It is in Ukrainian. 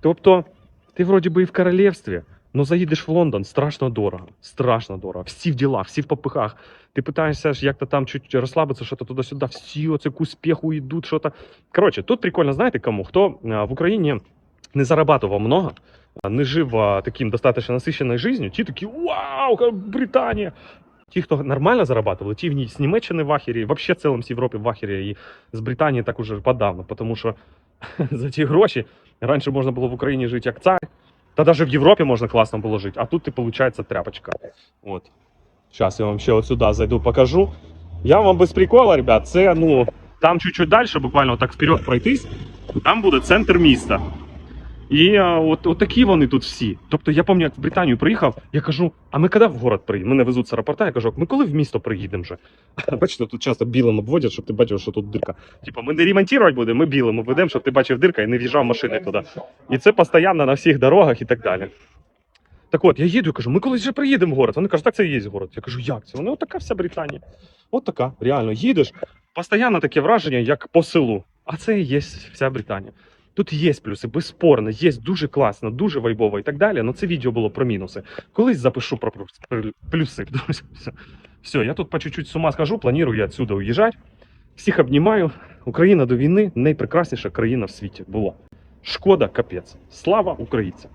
Тобто, ти вроді би і в королівстві, але заїдеш в Лондон, страшно дорого. Страшно дорого. Всі в ділах, всі в попихах. Ти питаєшся ж, як то там чуть розслабитися, що то туди-сюди, всі оце к успіху йдуть, що то. Коротше, тут прикольно, знаєте кому? Хто а, в Україні не зарабатывал много, а, не жив а, таким достаточно насыщенной жизнью, ті такі вау, ка- Британія. Ті, хто нормально зарабатывал, ті в ній з Німеччини в ахері, вообще в цілому з Європи в ахері і з Британії так уже подавно, тому що за ті гроші раніше можна було в Україні жити як цар, та навіть в Європі можна класно було жити, а тут ти, виходить, тряпочка. От. Зараз я вам ще сюди зайду, покажу. Я вам без прикола, ребят, це ну, там чуть-чуть далі, буквально так вперед пройтись, там буде центр міста. І от, от такі вони тут всі. Тобто я пам'ятаю, як в Британію приїхав, я кажу, а ми коли в город приїдемо? Мене везуть з аеропорта, я кажу, ми коли в місто приїдемо вже? Бачите, тут часто білим обводять, щоб ти бачив, що тут дирка. Типа, ми не ремонтувати будемо, ми білим обведемо, щоб ти бачив дирка і не в'їжджав машини туди. І це постійно на всіх дорогах і так далі. Так от, я їду і кажу, ми колись вже приїдемо в город. Вони кажуть, так це і є город. Я кажу, як це? Вони от така вся Британія. От така, реально, їдеш, постійно таке враження, як по селу. А це і є вся Британія. Тут є плюси, безспорно, є дуже класно, дуже вайбово і так далі. але це відео було про мінуси. Колись запишу про плюси. Все. Я тут по чуть-чуть з ума схожу, планую я отсюда уїжджати. Всіх обнімаю. Україна до війни найпрекрасніша країна в світі була. Шкода, капець. Слава українцям!